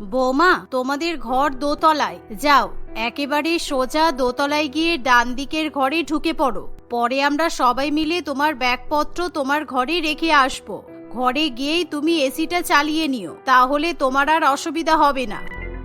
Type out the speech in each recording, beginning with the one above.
বৌমা, তোমাদের ঘর দোতলায়। যাও, একেবারে সোজা দোতলায় গিয়ে ডান দিকের ঘরে ঢুকে পড়ো। পরে আমরা সবাই মিলে তোমার ব্যাগপত্র তোমার ঘরে রেখে আসব। ঘরে গিয়েই তুমি এসিটা চালিয়ে নিও, তাহলে তোমার আর অসুবিধা হবে না।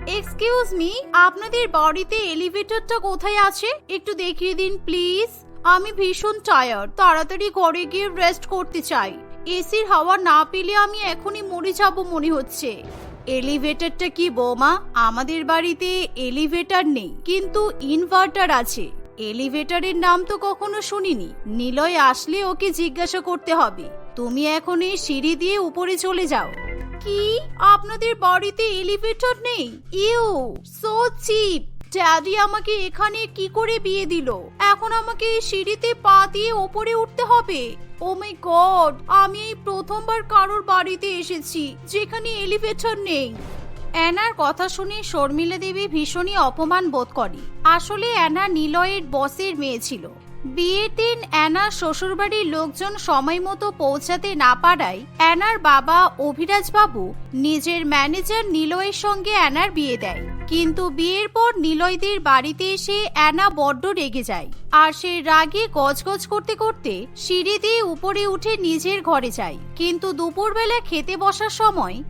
এক্সকিউজ মি আপনাদের বাড়িতে এলিভেটরটা কোথায় আছে? একটু দেখিয়ে দিন প্লিজ আমি ভীষণ টায়ার্ড তাড়াতাড়ি ঘরে গিয়ে রেস্ট করতে চাই। এসির হাওয়া না পেলে আমি এখনই মরে যাব মনে হচ্ছে। এলিভেটরটা কি বৌমা? আমাদের বাড়িতে এলিভেটার নেই, কিন্তু ইনভার্টার আছে। এলিভেটারের নাম তো কখনো শুনিনি। নিলয় আসলে ওকে জিজ্ঞাসা করতে হবে। তুমি এখন এই সিঁড়ি দিয়ে উপরে চলে যাও। কি? আপনাদের বাড়িতে এলিভেটর নেই? You, so chip. ড্যাডি আমাকে এখানে কি করে বিয়ে দিল? এখন আমাকে এই সিঁড়িতে পা দিয়ে ওপরে উঠতে হবে। ও মাই গড আমি এই প্রথমবার কারোর বাড়িতে এসেছি, যেখানে এলিভেটর নেই। অ্যানার কথা শুনে শর্মিলা দেবী ভীষণই অপমান বোধ করে। আসলে অ্যানা নিলয়ের বসের মেয়ে ছিল। বিয়ের দিন অ্যানার শ্বশুরবাড়ির লোকজন সময় মতো পৌঁছাতে না পারায় অ্যানার বাবা অভিরাজ বাবু নিজের ম্যানেজার নিলয়ের সঙ্গে অ্যানার বিয়ে দেয়। কিন্তু বিয়ের পর নিলয়দের বাড়িতে এসে অ্যানা বড্ড রেগে যায় আর সে রাগে গজগজ করতে করতে সিঁড়ি দিয়ে উপরে উঠে নিজের ঘরে যায়। কিন্তু দুপুরবেলা খেতে বসার সময়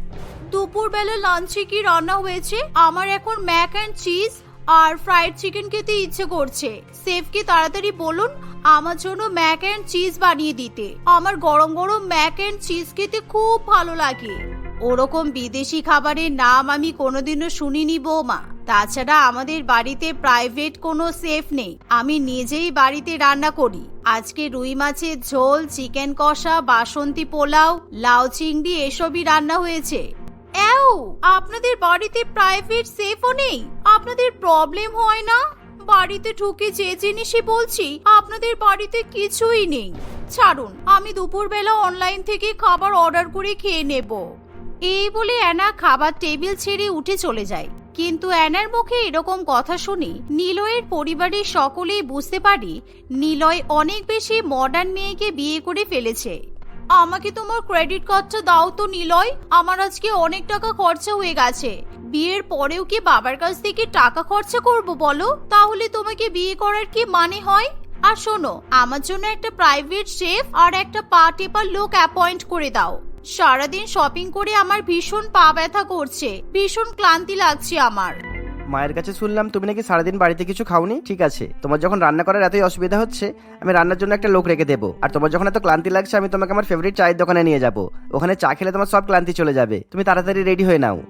দুপুরবেলা লাঞ্চে কি রান্না হয়েছে? আমার এখন ম্যাক অ্যান্ড চিজ আর ফ্রাইড চিকেন খেতে ইচ্ছে করছে। সেফকে তাড়াতাড়ি বলুন, আমার জন্য ম্যাক অ্যান্ড চিজ বানিয়ে দিতে। আমার গরম গরম ম্যাক অ্যান্ড চিজ খেতে খুব ভালো লাগে। ওরকম বিদেশি খাবারের নাম আমি কোনোদিনও শুনিনি বৌমা। তাছাড়া আমাদের বাড়িতে প্রাইভেট কোনো সেফ নেই। আমি নিজেই বাড়িতে রান্না করি। আজকে রুই মাছের ঝোল চিকেন কষা, বাসন্তী পোলাও, লাউ চিংড়ি এসবই রান্না হয়েছে। এও, আপনাদের বাড়িতে প্রাইভেট সেফও নেই? আপনাদের প্রবলেম হয় না? বাড়িতে ঢুকে যে জিনিসই বলছি, আপনাদের বাড়িতে কিছুই নেই। ছাড়ুন, আমি দুপুরবেলা অনলাইন থেকে খাবার অর্ডার করে খেয়ে নেব। এই বলে অ্যানা খাবার টেবিল ছেড়ে উঠে চলে যায়। কিন্তু অ্যানার মুখে এরকম কথা শুনে নিলয়ের পরিবারের সকলেই বুঝতে পারি, নিলয় অনেক বেশি মডার্ন মেয়েকে বিয়ে করে ফেলেছে। আমাকে তোমার ক্রেডিট কার্ডটা দাও তো নিলয়। আমার আজকে অনেক টাকা খরচা হয়ে গেছে। বিয়ের পরেও কি বাবার কাছ থেকে টাকা খরচা করব বলো? তাহলে তোমাকে বিয়ে করার কি মানে হয়? আর শোনো, আমার জন্য একটা প্রাইভেট শেফ আর একটা পা টেপার লোক অ্যাপয়েন্ট করে দাও। সারাদিন শপিং করে আমার ভীষণ পা ব্যথা করছে। ভীষণ ক্লান্তি লাগছে আমার। মায়ের কাছে শুনলাম তুমি নাকি সারাদিন বাড়িতে কিছু খাওনি? ঠিক আছে। তোমার যখন রান্না করার এতই অসুবিধা হচ্ছে, আমি রান্নার জন্য একটা লোক রেখে দেবো। আর তোমার যখন এত ক্লান্তি লাগছে, আমি তোমাকে আমার ফেভারিট চায়ের দোকানে নিয়ে যাব। ওখানে চা খেলে তোমার সব ক্লান্তি চলে যাবে। তুমি তাড়াতাড়ি রেডি হয়ে নাও।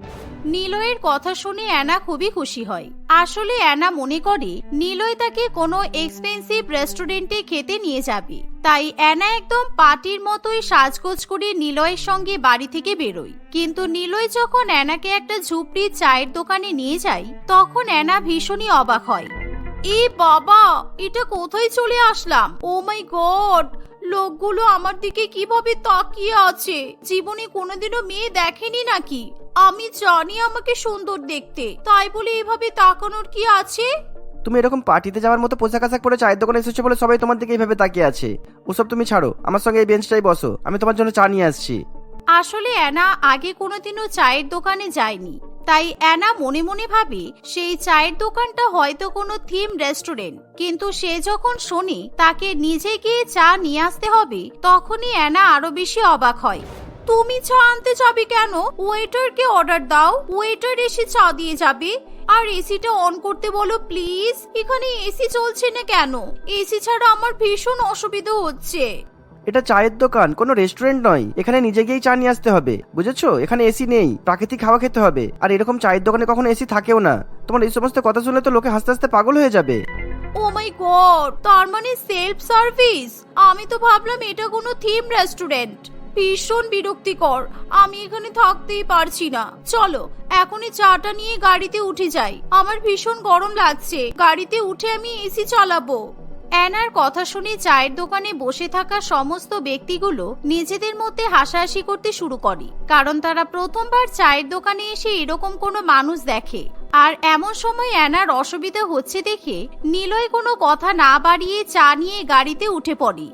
নিলয়ের কথা শুনে অ্যানা খুবই খুশি হয়। আসলে অ্যানা মনে করে, নিলয় তাকে কোনো এক্সপেন্সিভ রেস্টুরেন্টে খেতে নিয়ে যাবে। তাই অ্যানা একদম পার্টির মতোই সাজগোজ করে নিলয়ের সঙ্গে বাড়ি থেকে বেরোয়। কিন্তু নিলয় যখন অ্যানাকে একটা ঝুপড়ি চায়ের দোকানে নিয়ে যায়, তখন অ্যানা ভীষণই অবাক হয়। এ বাবা, এটা কোথায় চলে আসলাম? ও মাই গড! লোকগুলো আমার দিকে কীভাবে তাকিয়ে আছে? জীবনে কোনোদিনও মেয়ে দেখেনি নাকি? আমি জানি আমাকে সুন্দর দেখতে, তাই বলে এভাবে তাকানোর কি আছে? তুমি এরকম পার্টিতে যাওয়ার মতো পোশাক আশাক পরে চায়ের দোকানে এসেছ বলে সবাই তোমার দিকে এইভাবে তাকিয়ে আছে। ওসব তুমি ছাড়ো, আমার সঙ্গে এই বেঞ্চটাই বসো, আমি তোমার জন্য চা নিয়ে আসছি। আসলে অ্যানা আগে কোনোদিনও চায়ের দোকানে যায়নি। তাই অ্যানা মনে মনে ভাবে, সেই চায়ের দোকানটা হয়তো কোনো থিম রেস্টুরেন্ট। কিন্তু সে যখন শোনে, তাকে নিজে গিয়ে চা নিয়ে আসতে হবে, তখনই অ্যানা আরও বেশি অবাক হয়। তুমি চা আনতে যাবে কেন? ওয়েটারকে অর্ডার দাও। ওয়েটার এসে চা দিয়ে যাবে। আর এসিটা অন করতে বলো প্লিজ এখানে এসি চলছে না কেন? এসি ছাড়া আমার ভীষণ অসুবিধা হচ্ছে। এটা চায়ের দোকান কোনো রেস্টুরেন্ট নয়। এখানে নিজে গিয়েই চা নিয়ে আসতে হবে বুঝেছ? এখানে এসি নেই প্রাকৃতিক খাওয়া খেতে হবে। আর এরকম চায়ের দোকানে কখনো এসি থাকেও না। তোমার এই সমস্ত কথা শুনলে তো লোকে হাসতে হাসতে পাগল হয়ে যাবে। ও মাই গড তার মানে সেলফ সার্ভিস আমি তো ভাবলাম এটা কোনো থিম রেস্টুরেন্ট ভীষণ বিরক্তিকর। আমি এখানে থাকতেই পারছি না। চলো, এখনই চাটা নিয়ে গাড়িতে উঠে যাই। আমার ভীষণ গরম লাগছে। গাড়িতে উঠে আমি এসি চালাবো। অ্যানার কথা শুনে চায়ের দোকানে বসে থাকা সমস্ত ব্যক্তিগুলো নিজেদের মধ্যে হাসাহাসি করতে শুরু করে। কারণ তারা প্রথমবার চায়ের দোকানে এসে এরকম কোনো মানুষ দেখে। আর এমন সময় অ্যানার অসুবিধা হচ্ছে দেখে নিলয় কোনো কথা না বাড়িয়ে চা নিয়ে গাড়িতে উঠে পড়ে।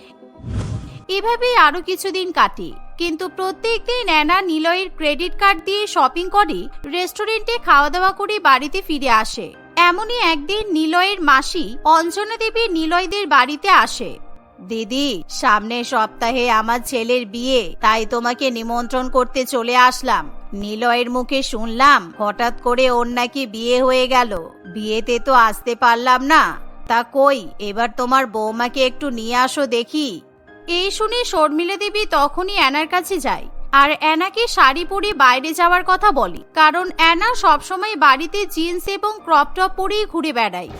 এভাবেই আরও কিছুদিন কাটে। কিন্তু প্রত্যেকদিন অ্যানা নিলয়ের ক্রেডিট কার্ড দিয়ে শপিং করে, রেস্টুরেন্টে খাওয়া দাওয়া করে বাড়িতে ফিরে আসে। এমনই একদিন নিলয়ের মাসি অঞ্জনা দেবী নিলয়দের বাড়িতে আসে। দিদি সামনের সপ্তাহে আমার ছেলের বিয়ে, তাই তোমাকে নিমন্ত্রণ করতে চলে আসলাম। নিলয়ের মুখে শুনলাম হঠাৎ করে ওর নাকি বিয়ে হয়ে গেল। বিয়েতে তো আসতে পারলাম না। তা কই, এবার তোমার বৌমাকে একটু নিয়ে আসো দেখি। এই শুনে শর্মিলা দেবী তখনই অ্যানার কাছে যায় আর অ্যানাকে শাড়ি পরে বাইরে যাওয়ার কথা বলে, কারণ অ্যানা সবসময় বাড়িতে জিন্স এবং ক্রপ টপ পরেই ঘুরে বেড়ায়।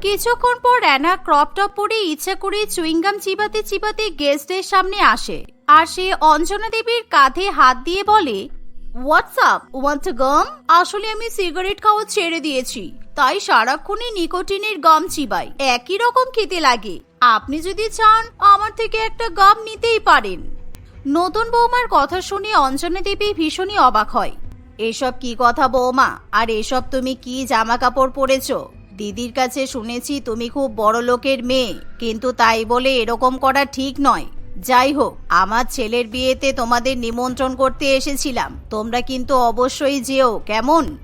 কিছুক্ষণ পর অ্যানা ক্রপ টপ পরে ইচ্ছা করে চুইংগাম চিবাতে চিবাতে গেস্টের সামনে আসে আর সে অঞ্জনা দেবীর কাঁধে হাত দিয়ে বলে হোয়াটসঅ্যাপ ওয়ান্ট গাম আসলে আমি সিগারেট খাওয়া ছেড়ে দিয়েছি। তাই সারাক্ষণই নিকোটিনের গাম চিবাই। একই রকম খেতে লাগে। আপনি যদি চান, আমার থেকে একটা গাম নিতেই পারেন। নতুন বৌমার কথা শুনে অঞ্জনা দেবী ভীষণই অবাক হয়। এসব কি কথা বৌমা? আর এসব তুমি কি জামা কাপড় পরেছো? দিদির কাছে শুনেছি তুমি খুব বড় লোকের মেয়ে, কিন্তু তাই বলে এরকম করা ঠিক নয়। যাই হোক, আমার ছেলের বিয়েতে তোমাদের নিমন্ত্রণ করতে এসেছিলাম। তোমরা কিন্তু অবশ্যই যেও, কেমন?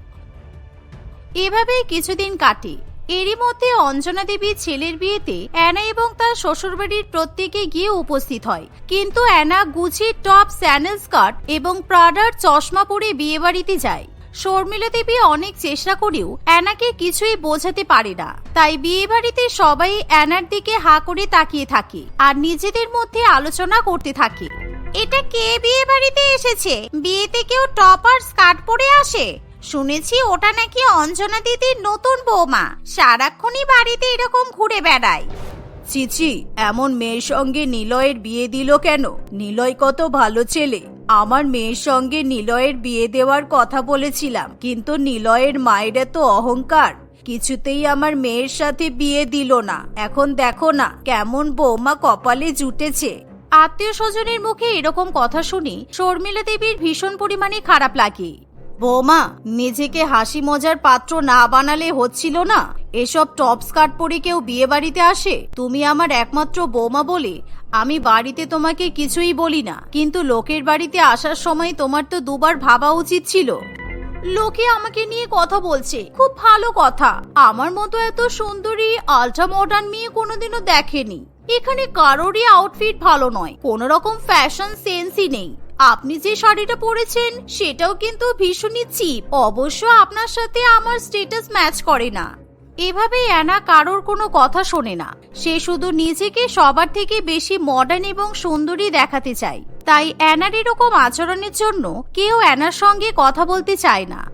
এভাবেই কিছুদিন কাটে। এরই মধ্যে অঞ্জনা দেবী ছেলের বিয়েতে অ্যানা এবং তার শ্বশুরবাড়ির প্রত্যেকে গিয়ে উপস্থিত হয়। কিন্তু অ্যানা গুচির টপ স্যানেল স্কার্ট এবং প্রাডার চশমা পরে বিয়ে বাড়িতে যায়। শর্মিলা দেবী অনেক চেষ্টা করেও অ্যানাকে কিছুই বোঝাতে পারে না। তাই বিয়ে বাড়িতে সবাই অ্যানার দিকে হা করে তাকিয়ে থাকে আর নিজেদের মধ্যে আলোচনা করতে থাকে। এটা কে বিয়ে বাড়িতে এসেছে? বিয়েতে কেউ টপ আর স্কার্ট পরে আসে? শুনেছি ওটা নাকি অঞ্জনা দিদির নতুন বৌমা। সারাক্ষণই বাড়িতে এরকম ঘুরে বেড়ায়। চিচি এমন মেয়ের সঙ্গে নিলয়ের বিয়ে দিল কেন? নিলয় কত ভালো ছেলে। আমার মেয়ের সঙ্গে নিলয়ের বিয়ে দেওয়ার কথা বলেছিলাম কিন্তু নিলয়ের মায়ের এত অহংকার। কিছুতেই আমার মেয়ের সাথে বিয়ে দিল না। এখন দেখো না কেমন বৌমা কপালে জুটেছে। আত্মীয় স্বজনের মুখে এরকম কথা শুনি শর্মিলা দেবীর ভীষণ পরিমাণে খারাপ লাগে। বৌমা, নিজেকে হাসি মজার পাত্র না বানালে হচ্ছিল না? এসব টপ স্কার্ট পরে কেউ বিয়ে বাড়িতে আসে? তুমি আমার একমাত্র বৌমা বলে আমি বাড়িতে তোমাকে কিছুই বলি না। কিন্তু লোকের বাড়িতে আসার সময় তোমার তো দুবার ভাবা উচিত ছিল। লোকে আমাকে নিয়ে কথা বলছে। খুব ভালো কথা। আমার মতো এত সুন্দরী আল্ট্রা মডার্ন মেয়ে কোনোদিনও দেখেনি। এখানে কারোরই আউটফিট ভালো নয়। কোনো রকম ফ্যাশন সেন্সই নেই। আপনি যে শাড়িটা পরেছেন, সেটাও কিন্তু ভীষণই চিপ অবশ্য আপনার সাথে আমার স্টেটাস ম্যাচ করে না। এভাবে অ্যানা কারোর কোনো কথা শোনে না। সে শুধু নিজেকে সবার থেকে বেশি মডার্ন এবং সুন্দরী দেখাতে চায়। তাই অ্যানার এরকম আচরণের জন্য কেউ অ্যানার সঙ্গে কথা বলতে চায় না।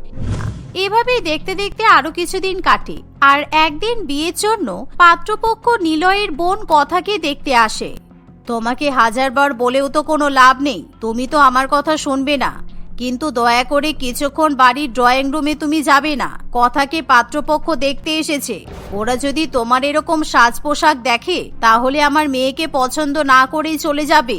এভাবেই দেখতে দেখতে আরও কিছুদিন কাটে। আর একদিন বিয়ের জন্য পাত্রপক্ষ নিলয়ের বোন কথাকে দেখতে আসে। তোমাকে হাজারবার বলেও তো কোনো লাভ নেই। তুমি তো আমার কথা শুনবে না। কিন্তু দয়া করে কিছুক্ষণ বাড়ির ড্রয়িং রুমে তুমি যাবে না। কথাকে পাত্রপক্ষ দেখতে এসেছে। ওরা যদি তোমার এরকম সাজ পোশাক দেখে, তাহলে আমার মেয়েকে পছন্দ না করেই চলে যাবে।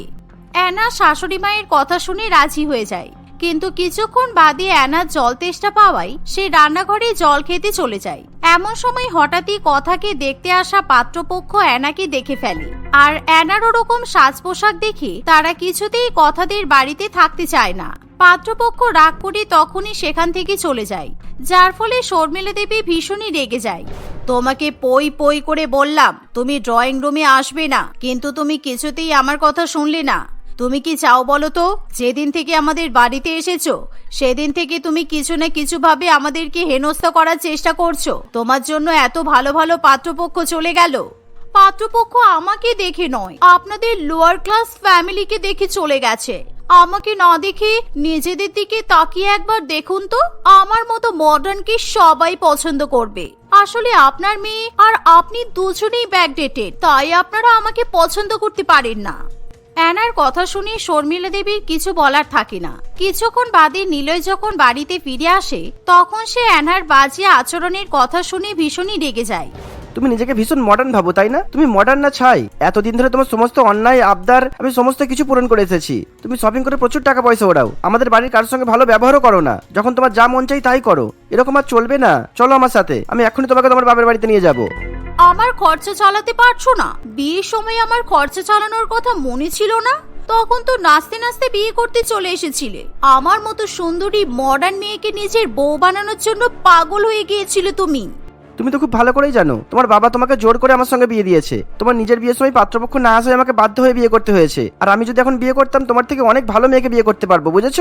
অ্যানা শাশুড়ি মায়ের কথা শুনে রাজি হয়ে যায়। কিন্তু কিছুক্ষণ বাদে অ্যানার জল তেষ্টা পাওয়ায় সে রান্নাঘরে জল খেতে চলে যায়। এমন সময় হঠাৎই কথাকে দেখতে আসা পাত্রপক্ষ অ্যানাকে দেখে ফেলে। আর অ্যানার ওরকম সাজ পোশাক দেখে তারা কিছুতেই কথাদের বাড়িতে থাকতে চায় না। পাত্রপক্ষ রাগ করে তখনই সেখান থেকে চলে যায়, যার ফলে শর্মিলা দেবী ভীষণই রেগে যায়। তোমাকে পই পই করে বললাম, তুমি ড্রয়িং রুমে আসবে না, কিন্তু তুমি কিছুতেই আমার কথা শুনলে না। তুমি কি চাও বলো তো? যেদিন থেকে আমাদের বাড়িতে এসেছ, সেদিন থেকে তুমি কিছু না কিছু ভাবে আমাদেরকে হেনস্থা করার চেষ্টা করছ। তোমার জন্য এত ভালো ভালো পাত্রপক্ষ চলে গেল। পাত্রপক্ষ আমাকে দেখে নয়, আপনাদের লোয়ার ক্লাস ফ্যামিলিকে দেখে চলে গেছে। আমাকে না দেখে নিজেদের দিকে তাকিয়ে একবার দেখুন তো। আমার মতো মডার্নকে সবাই পছন্দ করবে। আসলে আপনার মেয়ে আর আপনি দুজনেই ব্যাকডেটেড তাই আপনারা আমাকে পছন্দ করতে পারেন না। অ্যানার কথা শুনে শর্মিলা দেবীর কিছু বলার থাকে না। কিছুক্ষণ বাদে নিলয় যখন বাড়িতে ফিরে আসে, তখন সে অ্যানার বাজে আচরণের কথা শুনে ভীষণই রেগে যায়। তুমি নিজেকে ভীষণ মডার্ন ভাবো, তাই না? তুমি মডার্ন না ছাই। এতদিন ধরে তোমার সমস্ত অন্যায়, আবদার, আমি সমস্ত কিছু পূরণ করে এসেছি। তুমি শপিং করে প্রচুর টাকা পয়সা ওড়াও। আমাদের বাড়ির কারোর সঙ্গে ভালো ব্যবহারও করো না। যখন তোমার যা মন চাই তাই করো। এরকম আর চলবে না। চলো আমার সাথে। আমি এখনই তোমাকে তোমার বাবার বাড়িতে নিয়ে যাব। আমার খরচা চালাতে পারছ না? বিয়ের সময় আমার খরচা চালানোর কথা মনে ছিল না? তখন তো নাচতে নাচতে বিয়ে করতে চলে এসেছিলে। আমার মতো সুন্দরী মডার্ন মেয়েকে নিজের বউ বানানোর জন্য পাগল হয়ে গিয়েছিল তুমি। তুমি তো খুব ভালো করেই জানো। তোমার বাবা তোমাকে জোর করে আমার সঙ্গে বিয়ে দিয়েছে। তোমার নিজের বিয়ের সময় পাত্রপক্ষ না আসায় আমাকে বাধ্য হয়ে বিয়ে করতে হয়েছে। আর আমি যদি এখন বিয়ে করতাম, তোমার থেকে অনেক ভালো মেয়েকে বিয়ে করতে পারব, বুঝেছ?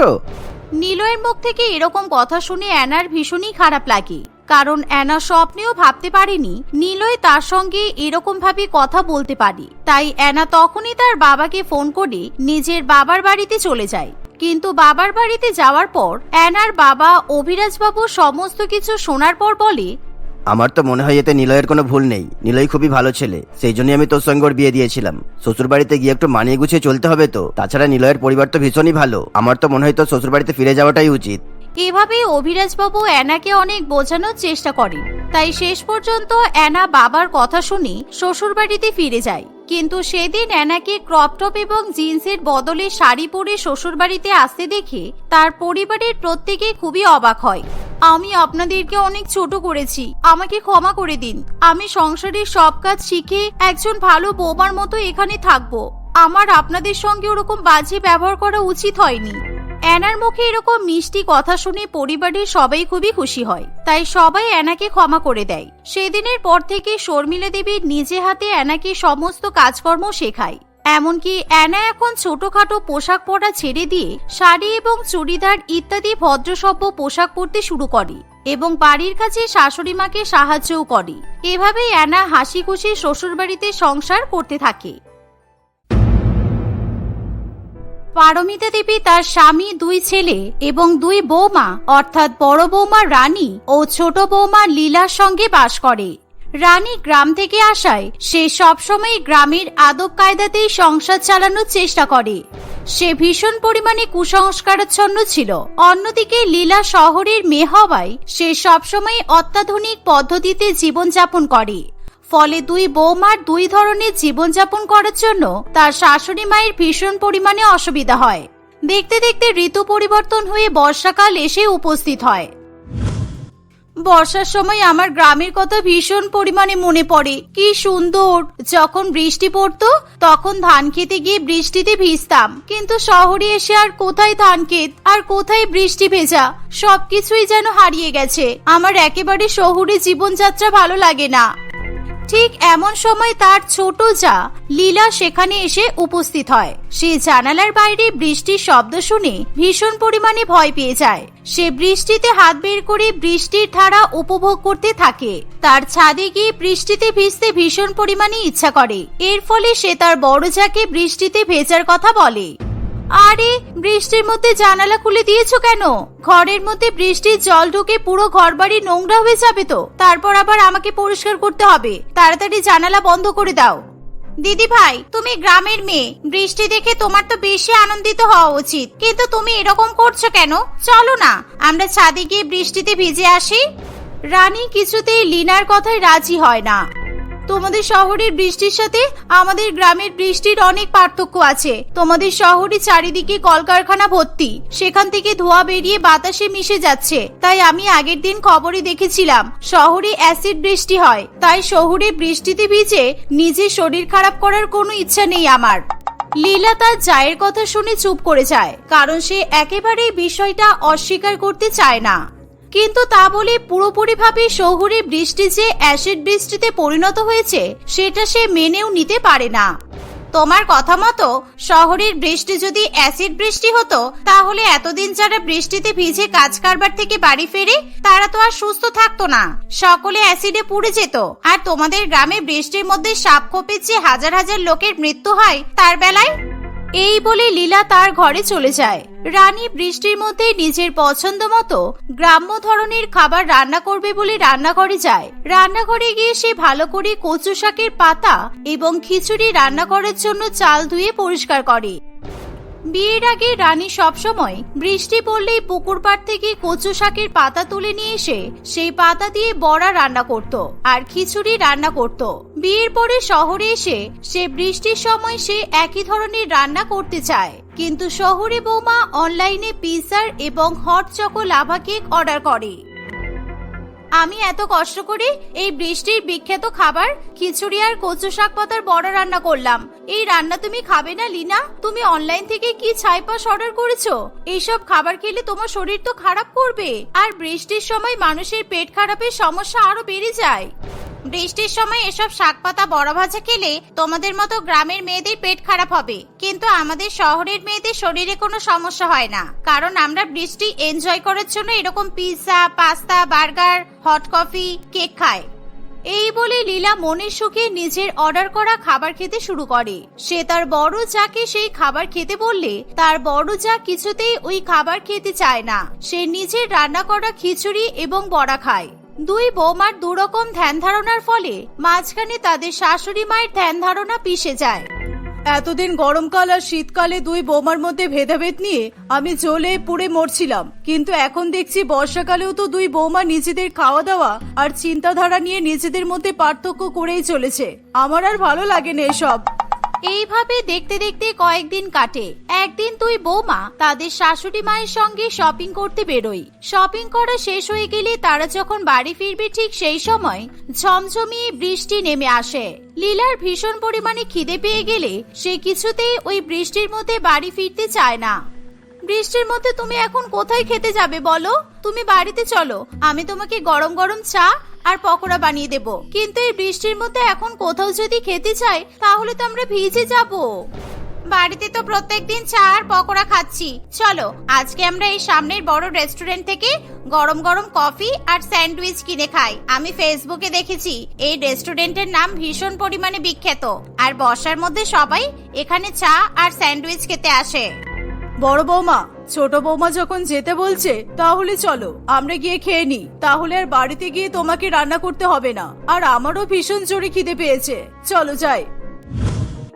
নিলয়ের মুখ থেকে এরকম কথা শুনে অ্যানার ভীষণই খারাপ লাগে। কারণ অ্যানা স্বপ্নেও ভাবতে পারেনি, নিলয় তার সঙ্গে এরকম ভাবে কথা বলতে পারে। তাই অ্যানা তখনই তার বাবাকে ফোন করে নিজের বাবার বাড়িতে চলে যায়। কিন্তু বাবার বাড়িতে যাওয়ার পর অ্যানার বাবা অভিরাজবাবু সমস্ত কিছু শোনার পর বলে আমার তো মনে হয় এতে নিলয়ের কোনো ভুল নেই। নিলয় খুবই ভালো ছেলে, সেই জন্যই আমি তোর সঙ্গে ওর বিয়ে দিয়েছিলাম। শ্বশুর বাড়িতে গিয়ে একটু মানিয়ে গুছিয়ে চলতে হবে তো। তাছাড়া নিলয়ের পরিবার তো ভীষণই ভালো। আমার তো মনে হয় তোর শ্বশুর বাড়িতে ফিরে যাওয়াটাই উচিত। এভাবে অভিরাজবাবু অ্যানাকে অনেক বোঝানোর চেষ্টা করেন। তাই শেষ পর্যন্ত অ্যানা বাবার কথা শুনে শ্বশুরবাড়িতে ফিরে যায়। কিন্তু সেদিন অ্যানাকে ক্রপটপ এবং জিন্সের বদলে শাড়ি পরে শ্বশুরবাড়িতে আসতে দেখে তার পরিবারের প্রত্যেকে খুবই অবাক হয়। আমি আপনাদেরকে অনেক ছোট করেছি, আমাকে ক্ষমা করে দিন। আমি সংসারের সব কাজ শিখে একজন ভালো বৌমার মতো এখানে থাকব। আমার আপনাদের সঙ্গে ওরকম বাজে ব্যবহার করা উচিত হয়নি। অ্যানার মুখে এরকম মিষ্টি কথা শুনে পরিবারের সবাই খুবই খুশি হয়। তাই সবাই অ্যানাকে ক্ষমা করে দেয়। সেদিনের পর থেকে শর্মিলা দেবী নিজে হাতে অ্যানাকে সমস্ত কাজকর্ম শেখায়। এমনকি অ্যানা এখন ছোটখাটো পোশাক পরা ছেড়ে দিয়ে শাড়ি এবং চুড়িদার ইত্যাদি ভদ্রসভ্য পোশাক পরতে শুরু করে এবং বাড়ির কাছে শাশুড়ি মাকে সাহায্যও করে। এভাবেই অ্যানা হাসি খুশি শ্বশুরবাড়িতে সংসার করতে থাকে। পারমিতা দেবী তার স্বামী, দুই ছেলে এবং দুই বৌমা, অর্থাৎ বড় বৌমা রানী ও ছোট বৌমা লীলার সঙ্গে বাস করে। রানী গ্রাম থেকে আসায় সে সবসময় গ্রামের আদব কায়দাতেই সংসার চালানোর চেষ্টা করে। সে ভীষণ পরিমাণে কুসংস্কারাচ্ছন্ন ছিল। অন্যদিকে লীলা শহরের মেয়ে হওয়ায় সে সবসময় অত্যাধুনিক পদ্ধতিতে জীবনযাপন করে। ফলে দুই বৌমার দুই ধরনের জীবনযাপন করার জন্য তার শাশুড়ি মায়ের ভীষণ পরিমাণে অসুবিধা হয়। দেখতে দেখতে ঋতু পরিবর্তন হয়ে বর্ষাকাল এসে উপস্থিত হয়। বর্ষার সময় আমার গ্রামের কথা ভীষণ পরিমাণে মনে পড়ে। কি সুন্দর! যখন বৃষ্টি পড়তো, তখন ধান খেতে গিয়ে বৃষ্টিতে ভিজতাম। কিন্তু শহরে এসে আর কোথায় ধান ক্ষেত, আর কোথায় বৃষ্টি ভেজা? সবকিছুই যেন হারিয়ে গেছে। আমার একেবারে শহুরে জীবনযাত্রা ভালো লাগে না। ঠিক এমন সময় তার ছোট যা লীলা সেখানে এসে উপস্থিত হয়। সে জানালার বাইরে বৃষ্টির শব্দ শুনে ভীষণ পরিমাণে ভয় পেয়ে যায়। সে বৃষ্টিতে হাত বের করে বৃষ্টির ধারা উপভোগ করতে থাকে। তার ছাদে গিয়ে বৃষ্টিতে ভিজতে ভীষণ পরিমাণে ইচ্ছা করে। এর ফলে সে তার বড় যাকে বৃষ্টিতে ভেজার কথা বলে। আরে, বৃষ্টির মধ্যে জানালা খুলে দিয়েছ কেন? ঘরের মধ্যে বৃষ্টির জল ঢুকে পুরো ঘর বাড়ি নোংরা হয়ে যাবে তো। তারপর আবার আমাকে পরিষ্কার করতে হবে। তাড়াতাড়ি জানালা বন্ধ করে দাও। দিদি ভাই, তুমি গ্রামের মেয়ে। বৃষ্টি দেখে তোমার তো বেশি আনন্দিত হওয়া উচিত। কিন্তু তুমি এরকম করছ কেন? চলো না, আমরা ছাদে গিয়ে বৃষ্টিতে ভিজে আসি। রানী কিছুতেই লিনার কথায় রাজি হয় না। তোমাদের শহরের বৃষ্টির সাথে আমাদের গ্রামের বৃষ্টির অনেক পার্থক্য আছে। তোমাদের শহরে চারিদিকে কলকারখানা ভর্তি। সেখান থেকে ধোঁয়া বেরিয়ে বাতাসে মিশে যাচ্ছে। তাই আমি আগের দিন খবরে দেখেছিলাম, শহরে অ্যাসিড বৃষ্টি হয়। তাই শহরে বৃষ্টিতে ভিজে নিজের শরীর খারাপ করার কোনো ইচ্ছা নেই আমার। লীলা তার জায়ের কথা শুনে চুপ করে যায়, কারণ সে একেবারেই বিষয়টা অস্বীকার করতে চায় না। কিন্তু তা বলে পুরোপুরিভাবে শহুরে বৃষ্টি যে অ্যাসিড বৃষ্টিতে পরিণত হয়েছে, সেটা সে মেনেও নিতে পারে না। তোমার কথা মতো শহরের বৃষ্টি যদি অ্যাসিড বৃষ্টি হতো, তাহলে এতদিন যারা বৃষ্টিতে ভিজে কাজ কারবার থেকে বাড়ি ফেরে, তারা তো আর সুস্থ থাকতো না। সকলে অ্যাসিডে পুড়ে যেত। আর তোমাদের গ্রামে বৃষ্টির মধ্যে সাপ খোপের যে হাজার হাজার লোকের মৃত্যু হয়, তার বেলায়? এই বলে লীলা তার ঘরে চলে যায়। রানী বৃষ্টির মধ্যে নিজের পছন্দ মতো গ্রাম্য ধরনের খাবার রান্না করবে বলে রান্নাঘরে যায়। রান্নাঘরে গিয়ে সে ভালো করে কচু শাকের পাতা এবং খিচুড়ি রান্না করার জন্য চাল ধুয়ে পরিষ্কার করে। বিয়ের আগে রানী সবসময় বৃষ্টি পড়লেই পুকুর পাড় থেকে কচু শাকের পাতা তুলে নিয়ে এসে সেই পাতা দিয়ে বড়া রান্না করত আর খিচুড়ি রান্না করত। বিয়ের পরে শহরে এসে সে বৃষ্টির সময় সে একই ধরনের রান্না করতে চায়। কিন্তু শহরে বৌমা অনলাইনে পিৎজার এবং hot choco lava cake order করে। আমি এত কষ্ট করে এই বৃষ্টির বিখ্যাত খাবার, খিচুড়ি আর কচু শাক পাতার বড় রান্না করলাম। এই রান্না তুমি খাবে না, লিনা? তুমি অনলাইন থেকে কি ছাইপাস অর্ডার করেছ? এইসব খাবার খেলে তোমার শরীর তো খারাপ করবে। আর বৃষ্টির সময় মানুষের পেট খারাপের সমস্যা আরও বেড়ে যায়। বৃষ্টির সময় এসব শাকপাতা বড় ভাজা খেলে তোমাদের মতো গ্রামের মেয়েদের পেট খারাপ হবে। কিন্তু আমাদের শহরের মেয়েদের শরীরে কোনো সমস্যা হয় না। কারণ আমরা বৃষ্টি এনজয় করার জন্য এরকম pizza pasta burger hot coffee cake খাই। এই বলে লীলা মনের সুখে নিজের অর্ডার করা খাবার খেতে শুরু করে। সে তার বড় যাকে সেই খাবার খেতে বললে, তার বড় যা কিছুতেই ওই খাবার খেতে চায় না। সে নিজের রান্না করা খিচুড়ি এবং বড়া খায়। দুই বৌমার দুরকম ধ্যান ধারণার ফলে মাঝখানে তাদের শাশুড়ি মায়ের ধ্যান ধারণা পিষে যায়। এতদিন গরমকাল আর শীতকালে দুই বৌমার মধ্যে ভেদাভেদ নিয়ে আমি জ্বলে পুড়ে মরছিলাম। কিন্তু এখন দেখছি বর্ষাকালেও তো দুই বৌমা নিজেদের খাওয়া দাওয়া আর চিন্তাধারা নিয়ে নিজেদের মধ্যে পার্থক্য করেই চলেছে। আমার আর ভালো লাগে না এসব। এইভাবে দেখতে দেখতে কয়েকদিন কাটে। একদিন তুই বৌমা তাদের শাশুড়ি মায়ের সঙ্গে শপিং করতে বেরোই শপিং করা শেষ হয়ে গেলে তারা যখন বাড়ি ফিরবে ঠিক সেই সময় ঝমঝমিয়ে বৃষ্টি নেমে আসে। লীলার ভীষণ পরিমাণে খিদে পেয়ে গেলে সে কিছুতেই ওই বৃষ্টির মধ্যে বাড়ি ফিরতে চায় না। বৃষ্টির মধ্যে তুমি এখন কোথায় খেতে যাবে বলো? তুমি বাড়িতে চলো, আমি তোমাকে গরম গরম চা আর পকোড়া বানিয়ে দেব। কিন্তু এই বৃষ্টির মধ্যে এখন কোথাও যদি খেতে চাই, তাহলে তো আমরা ভিজে যাব। বাড়িতে তো প্রত্যেকদিন চা আর পকোড়া খাচ্ছি। চলো, আজকে আমরা এই সামনের বড় রেস্টুরেন্ট থেকে গরম গরম কফি আর স্যান্ডউইচ কিনে খাই। আমি ফেসবুকে দেখেছি, এই রেস্টুরেন্টের নাম ভীষণ পরিমাণে বিখ্যাত। আর বর্ষার মধ্যে সবাই এখানে চা আর স্যান্ডউইচ খেতে আসে। বড় বৌমা, ছোট বৌমা যখন যেতে বলছে, তাহলে চলো, আমরা গিয়ে খেয়ে নি তাহলে আর বাড়িতে গিয়ে তোমাকে রান্না করতে হবে না। আর আমারও ভীষণ জোরে খিদে পেয়েছে। চলো যাই।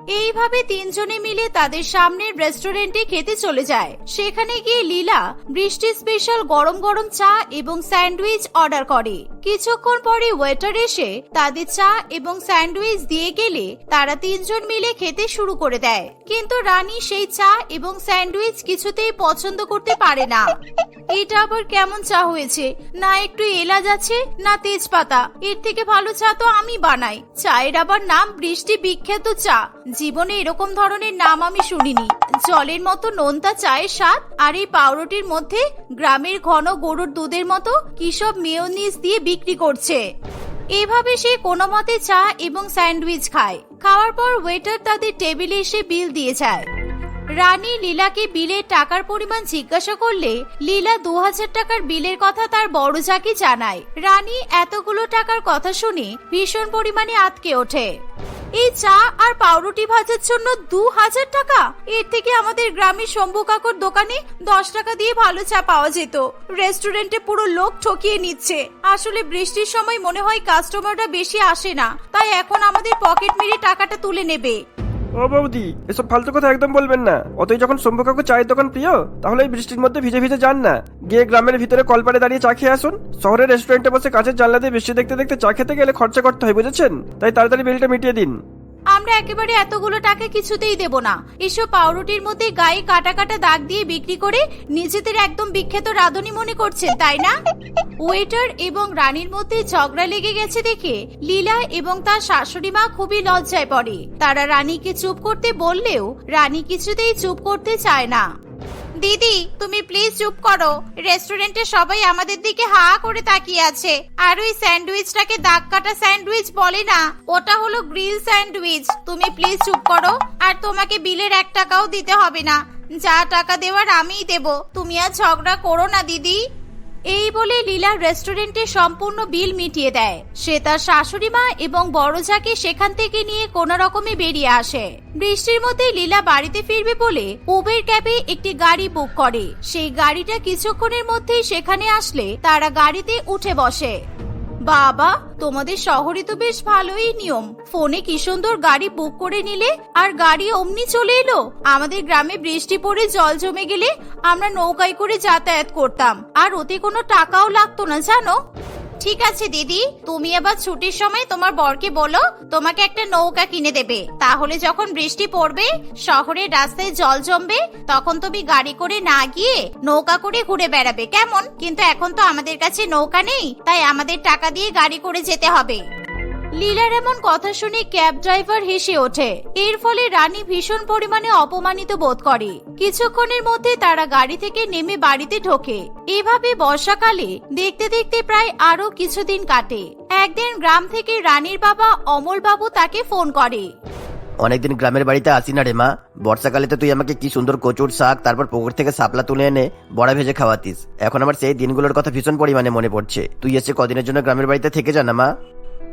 এইভাবে তিনজনে মিলে তাদের সামনের রেস্টুরেন্টে খেতে চলে যায়। সেখানে গিয়ে লীলা বৃষ্টি স্পেশাল গরম গরম চা এবং স্যান্ডউইচ অর্ডার করে। কিছুক্ষণ পরে ওয়েটার এসে তাদের চা এবং স্যান্ডউইচ দিয়ে গেলে তারা তিনজন মিলে খেতে শুরু করে দেয়। কিন্তু রানী সেই চা এবং স্যান্ডউইচ কিছুতেই পছন্দ করতে পারে না। এটা আবার কেমন চা হয়েছে? না একটু এলাচ আছে, না তেজপাতা। এর থেকে ভালো চা তো আমি বানাই। চায়ের আবার নাম বৃষ্টি বিখ্যাত চা। জীবনে এরকম ধরনের নাম আমি শুনিনি। জলের মতো নোনতা চায়ের স্বাদ আর এই পাউরুটির মধ্যে গ্রামের ঘন গরুর দুধের মতো কি সব মেয়নিজ দিয়ে বিক্রি করছে। এভাবে সে কোনো মতে চা এবং স্যান্ডউইচ খায়। খাওয়ার পর ওয়েটার তাদের টেবিলে এসে বিল দিয়ে যায়। রানী লীলাকে বিলের টাকার পরিমাণ জিজ্ঞাসা করলে লীলা দু হাজার টাকার বিলের কথা তার বড় যাকে জানায়। রানী এতগুলো টাকার কথা শুনে ভীষণ পরিমাণে আতকে ওঠে। এই চা আর পাউরুটি ভাজার জন্য দু হাজার টাকা। এর থেকে আমাদের গ্রামের শম্ভু কাকুর দোকানে দশ টাকা দিয়ে ভালো চা পাওয়া যেত। রেস্টুরেন্টে পুরো লোক ঠকিয়ে নিচ্ছে। আসলে বৃষ্টির সময় মনে হয় কাস্টমাররা বেশি আসে না। তাই এখন আমাদের পকেট মেরে টাকাটা তুলে নেবে। ও বৌদি, এসব ফালতু কথা একদম বলবেন না। অতই যখন শম্ভু কাকু চায়ের দোকান প্রিয়, তাহলে এই বৃষ্টির মধ্যে ভিজে ভিজে যান না। গিয়ে গ্রামের ভিতরে কলপাড়ে দাঁড়িয়ে চা খেয়ে আসুন। শহরের রেস্টুরেন্টে বসে কাছের জানলা দিয়ে বৃষ্টি দেখতে দেখতে চা খেতে গেলে খরচা করতে হয়, বুঝেছেন? তাই তাড়াতাড়ি বিলটা মিটিয়ে দিন। আমরা একেবারে এতগুলো টাকা কিছুতেই দেব না। এসব পাউরুটির মধ্যে গায়ে কাটা কাটা দাগ দিয়ে বিক্রি করে নিজেদের একদম বিখ্যাত রাঁধুনি মনে করছেন, তাই না? ওয়েটার এবং রানীর মধ্যে ঝগড়া লেগে গেছে দেখে লীলা এবং তার শাশুড়ি মা খুবই লজ্জায় পড়ে। তারা রানীকে চুপ করতে বললেও রানী কিছুতেই চুপ করতে চায় না। দিদি, তুমি প্লিজ চুপ করো। রেস্টুরেন্টে সবাই আমাদের দিকে হা করে তাকিয়ে আছে। আর ওই স্যান্ডউইচটাকে দাগ কাটা স্যান্ডউইচ বলে না, ওটা হলো গ্রিল স্যান্ডউইচ। তুমি প্লিজ চুপ করো, আর তোমাকে বিলের এক টাকাও দিতে হবে না। যা টাকা দেওয়ার আমিই দেব। তুমি আর ঝগড়া করো না, দিদি। এই বলে লীলা রেস্টুরেন্টে সম্পূর্ণ বিল মিটিয়ে দেয়। সে তার শাশুড়ি মা এবং বড় যাকে সেখান থেকে নিয়ে কোনো রকমে বেরিয়ে আসে। বৃষ্টির মধ্যে লীলা বাড়িতে ফিরবে বলে উবের ক্যাবে একটি গাড়ি বুক করে। সেই গাড়িটা কিছুক্ষণের মধ্যেই সেখানে আসলে তারা গাড়িতে উঠে বসে। বাবা, তোমাদের শহরে তো বেশ ভালোই নিয়ম। ফোনে কি সুন্দর গাড়ি বুক করে নিলে, আর গাড়ি অমনি চলে এলো? আমাদের গ্রামে বৃষ্টি পড়ে জল জমে গেলে আমরা নৌকায় করে যাতায়াত করতাম। আর ওতে কোনো টাকাও লাগতো না, জানো? ঠিক আছে, দিদি। তুমি আবার ছুটির সময় তোমার বরকে বলো, তোমাকে একটা নৌকা কিনে দেবে। তাহলে যখন বৃষ্টি পড়বে, শহরের রাস্তায় জল জমবে, তখন তুমি গাড়ি করে না গিয়ে নৌকা করে ঘুরে বেড়াবে। কেমন? কিন্তু এখন তো আমাদের কাছে নৌকা নেই, তাই আমাদের টাকা দিয়ে গাড়ি করে যেতে হবে। লীলার এমন কথা শুনে ক্যাব ড্রাইভার হেসে ওঠে। এর ফলে রানী ভীষণ পরিমাণে অপমানিত বোধ করে। কিছুক্ষণের মধ্যে তারা গাড়ি থেকে নেমে বাড়িতে ঢোকে। এভাবে বর্ষাকালে দেখতে দেখতে প্রায় আরও কিছুদিন কাটে। একদিন গ্রাম থেকে রানীর বাবা অমল বাবু তাকে ফোন করে। অনেকদিন গ্রামের বাড়িতে আসি না রে মা। বর্ষাকালে তো তুই আমাকে কি সুন্দর কচুর শাক, তারপর পুকুর থেকে সাপলা তুলে এনে বড়া ভেজে খাওয়াতিস। এখন আমার সেই দিনগুলোর কথা ভীষণ পরিমাণে মনে পড়ছে। তুই এসে কদিনের জন্য গ্রামের বাড়িতে থেকে যা না মা।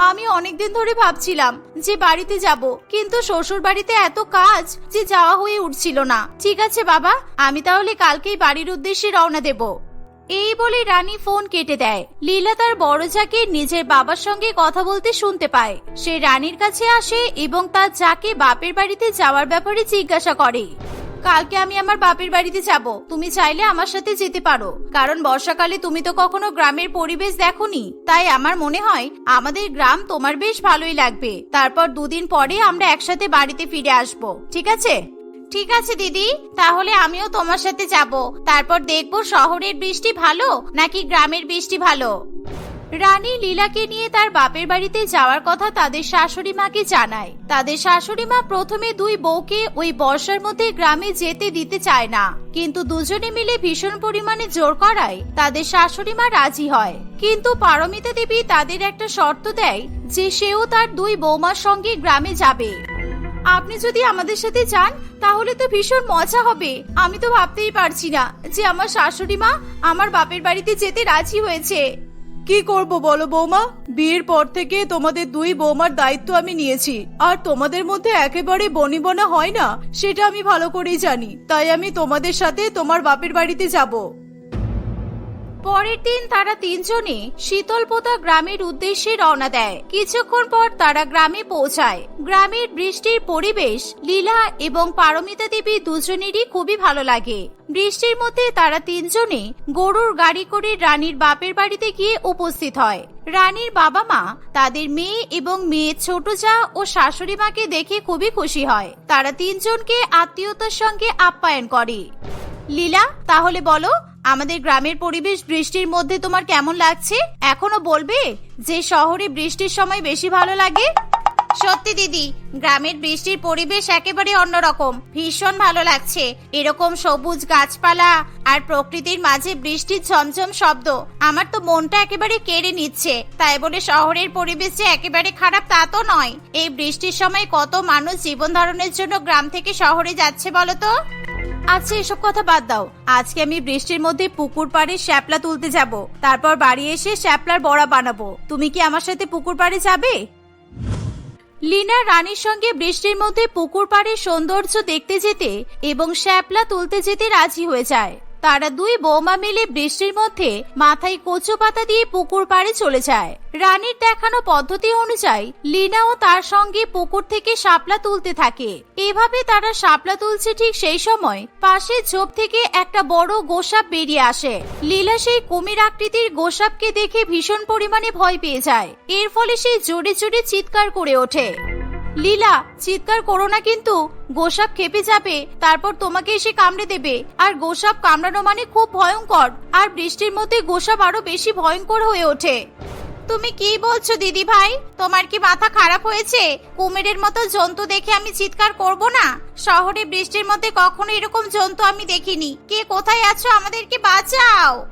আমি অনেকদিন ধরে ভাবছিলাম যে বাড়িতে যাব, কিন্তু শ্বশুর বাড়িতে এত কাজ যে যাওয়া হয়ে উঠছিল না। ঠিক আছে বাবা, আমি তাহলে কালকেই বাড়ির উদ্দেশ্যে রওনা দেব। এই বলে রানী ফোন কেটে দেয়। লীলা তার বড় যাকে নিজের বাবার সঙ্গে কথা বলতে শুনতে পায়। সে রানীর কাছে আসে এবং তার যাকে বাপের বাড়িতে যাওয়ার ব্যাপারে জিজ্ঞাসা করে। কালকে আমি আমার বাপের বাড়িতে যাব। তুমি চাইলে আমার সাথে যেতে পারো। কারণ বর্ষাকালে তুমি তো কখনো গ্রামের পরিবেশ দেখোনি। তাই আমার মনে হয়, আমাদের গ্রাম তোমার বেশ ভালোই লাগবে। তারপর দুদিন পরে আমরা একসাথে বাড়িতে ফিরে আসব। ঠিক আছে? ঠিক আছে, দিদি। তাহলে আমিও তোমার সাথে যাব। তারপর দেখব শহরের বৃষ্টি ভালো নাকি গ্রামের বৃষ্টি ভালো। রানী লীলাকে নিয়ে তার বাপের বাড়িতে যাওয়ার কথা তাদের শাশুড়ি মাকে জানায়। তাদের শাশুড়ি মা প্রথমে দুই বউকে ওই বর্ষার মধ্যে গ্রামে যেতে দিতে চায় না। কিন্তু দুজনে মিলে ভীষণ পরিমাণে জোর করায় তাদের শাশুড়ি মা রাজি হয়। কিন্তু পারমিতা দেবী তাদের একটা শর্ত দেয় যে সেও তার দুই বৌমার সঙ্গে গ্রামে যাবে। আপনি যদি আমাদের সাথে যান, তাহলে তো ভীষণ মজা হবে। আমি তো ভাবতেই পারছি না যে আমার শাশুড়ি মা আমার বাপের বাড়িতে যেতে রাজি হয়েছে। কি করব বলো বৌমা? বিয়ের পর থেকে তোমাদের দুই বৌমার দায়িত্ব আমি নিয়েছি। আর তোমাদের মধ্যে একেবারে বনিবনা হয় না, সেটা আমি ভালো করেই জানি। তাই আমি তোমাদের সাথে তোমার বাপের বাড়িতে যাব। পরের দিন তারা তিনজনে শীতলপোতা গ্রামের উদ্দেশ্যে রওনা দেয়। কিছুক্ষণ পর তারা গ্রামে পৌঁছায়। গ্রামের বৃষ্টির পরিবেশ, লীলা এবং পারমিতা দেবী দুজনেরই খুবই ভালো লাগে। বৃষ্টির মধ্যে তারা তিনজনে গরুর গাড়ি করে রানীর বাপের বাড়িতে গিয়ে উপস্থিত হয়। রানীর বাবা মা তাদের মেয়ে এবং মেয়ের ছোট যা ও শাশুড়ি মাকে দেখে খুবই খুশি হয়। তারা তিনজনকে আত্মীয়তার সঙ্গে আপ্যায়ন করে। লীলা, তাহলে বলো আমাদের গ্রামের পরিবেশ বৃষ্টির মধ্যে তোমার কেমন লাগছে? এখনও বলবে যে শহরে বৃষ্টির সময় বেশি ভালো লাগে? সত্যি দিদি, গ্রামের বৃষ্টির পরিবেশ একেবারে অন্যরকম। ভীষণ ভালো লাগছে। এরকম সবুজ গাছপালা আর প্রকৃতির মাঝে বৃষ্টির ঝমঝম শব্দ। আমার তো মনটা একেবারে কেড়ে নিচ্ছে। তাই বলে শহরের পরিবেশ যে একেবারে খারাপ তা তো নয়। এই বৃষ্টির সময় কত মানুষ জীবন ধারণের জন্য গ্রাম থেকে শহরে যাচ্ছে বলো তো? আচ্ছা এসব কথা বাদ দাও। আজকে আমি বৃষ্টির মধ্যে পুকুর পাড়ে শ্যাপলা তুলতে যাব। তারপর বাড়ি এসে শ্যাপলার বড়া বানাবো। তুমি কি আমার সাথে পুকুর পাড়ে যাবে? লিনা, রানীর সঙ্গে বৃষ্টির মধ্যে পুকুর পাড়ের সৌন্দর্য দেখতে যেতে এবং শ্যাপলা তুলতে যেতে রাজি হয়ে যায়। তারা দুই বৌমা মিলে বৃষ্টির মধ্যে মাথায় কচু পাতা দিয়ে পুকুর পাড়ে চলে যায়। রানীর দেখানো পদ্ধতি অনুযায়ী লীনা ও তার সঙ্গে পুকুর থেকে শাপলা তুলতে থাকে। এভাবে তারা শাপলা তুলছে ঠিক সেই সময় পাশের ঝোপ থেকে একটা বড় গোসাপ বেরিয়ে আসে। লীলা সেই কুমির আকৃতির গোসাপকে দেখে ভীষণ পরিমাণে ভয় পেয়ে যায়। এর ফলে সে জোরে জোরে চিৎকার করে ওঠে। লীলা, চিৎকার করো না কিন্তু। গোসাপ খেপে যাবে, তারপর তোমাকে এসে কামড়ে দেবে। আর গোসাপ কামড়ানো মানে খুব ভয়ঙ্কর, আর বৃষ্টির মধ্যে গোসাপ আরও বেশি ভয়ঙ্কর হয়ে ওঠে। তুমি কি বলছো, দিদি ভাই? তোমার কি মাথা খারাপ হয়েছে? কুমিরের মতো জন্তু দেখে আমি চিৎকার করব না? শহরে বৃষ্টির মধ্যে কখনো এরকম জন্তু আমি দেখিনি। কে কোথায় আছো আমাদেরকে বাঁচাও!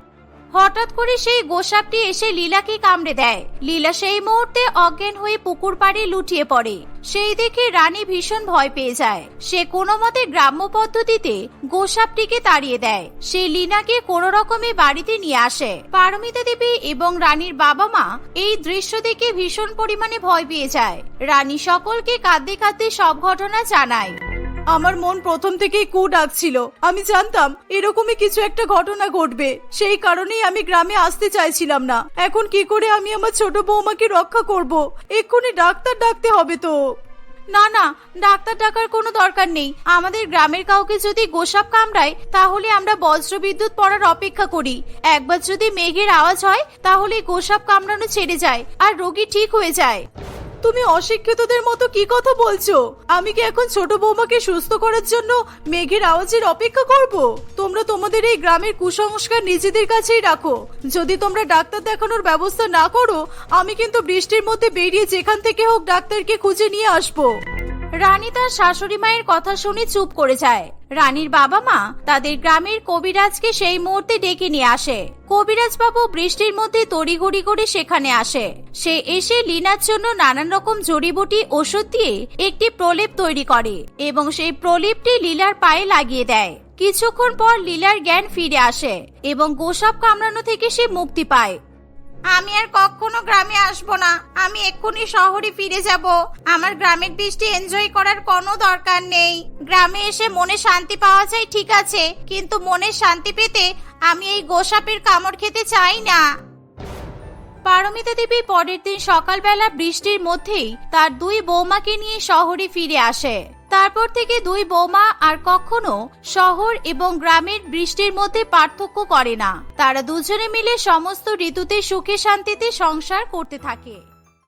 হঠাৎ করে সেই গোসাপটি এসে লীলাকে কামড়ে দেয়। লীলা সেই মুহূর্তে অজ্ঞান হয়ে পুকুর পাড়ে লুটিয়ে পড়ে। সেই দেখে রানী ভীষণ ভয় পেয়ে যায়। সে কোনো মতে গ্রাম্য পদ্ধতিতে গোসাপটিকে তাড়িয়ে দেয়। সে লীনাকে কোনো রকমে বাড়িতে নিয়ে আসে। পারমিতা দেবী এবং রানীর বাবা মা এই দৃশ্য দেখে ভীষণ পরিমাণে ভয় পেয়ে যায়। রানী সকলকে কাঁদতে কাঁদতে সব ঘটনা জানায়। আমার মন প্রথম থেকেই কু ডাকছিল। আমি জানতাম, এরকমই কিছু একটা ঘটনা ঘটবে। সেই কারণেই আমি গ্রামে আসতে চাইছিলাম না। এখন কি করে আমি আমার ছোট বৌমাকে রক্ষা করব? এক্ষুনি ডাক্তার ডাকতে হবে তো। না না, ডাক্তার ডাকার কোনো দরকার নেই। আমাদের গ্রামের কাউকে যদি গোসাপ কামড়ায়, তাহলে আমরা বজ্রবিদ্যুৎ পড়ার অপেক্ষা করি। একবার যদি মেঘের আওয়াজ হয়, তাহলে গোসাপ কামড়ানো ছেড়ে যায়, আর রোগী ঠিক হয়ে যায়। তুমি অশিক্ষিতদের মতো কি কথা বলছো? আমি কি এখন ছোট বৌমাকে সুস্থ করার জন্য মেঘের আওয়াজের অপেক্ষা করব? তোমরা তোমাদের এই গ্রামের কুসংস্কার নিজেদের কাছেই রাখো। যদি তোমরা ডাক্তার দেখানোর ব্যবস্থা না করো, আমি কিন্তু বৃষ্টির মধ্যে বেরিয়ে যেখান থেকে হোক ডাক্তারকে খুঁজে নিয়ে আসব। রানী তার শাশুড়ি মায়ের কথা শুনে চুপ করে যায়। রানীর বাবা মা তাদের গ্রামের কবিরাজকে সেই মুহূর্তে ডেকে নিয়ে আসে। কবিরাজ বাবু বৃষ্টির মধ্যে তড়িঘড়ি করে সেখানে আসে। সে এসে লিনার জন্য নানান রকম জড়িবুটি, ওষুধ দিয়ে একটি প্রলেপ তৈরি করে এবং সেই প্রলেপটি লীলার পায়ে লাগিয়ে দেয়। কিছুক্ষণ পর লীলার জ্ঞান ফিরে আসে এবং গোসাপ কামড়ানো থেকে সে মুক্তি পায়। আমি আর কখনো গ্রামে আসব না। আমি এক্ষুনি শহরে ফিরে যাব। আমার গ্রামের বৃষ্টি এনজয় করার কোনো দরকার নেই। গ্রামে এসে মনে শান্তি পাওয়া যায়, ঠিক আছে। কিন্তু মনের শান্তি পেতে আমি এই গোসাপের কামড় খেতে চাই না। পারমিতা দেবী পরের দিন সকালবেলা বৃষ্টির মধ্যেই তার দুই বৌমাকে নিয়ে শহরে ফিরে আসে। তারপর থেকে দুই বৌমা আর কখনো শহর এবং গ্রামের বৃষ্টির মধ্যে পার্থক্য করে না। তারা দুজনে মিলে সমস্ত ঋতুতে সুখে শান্তিতে সংসার করতে থাকে।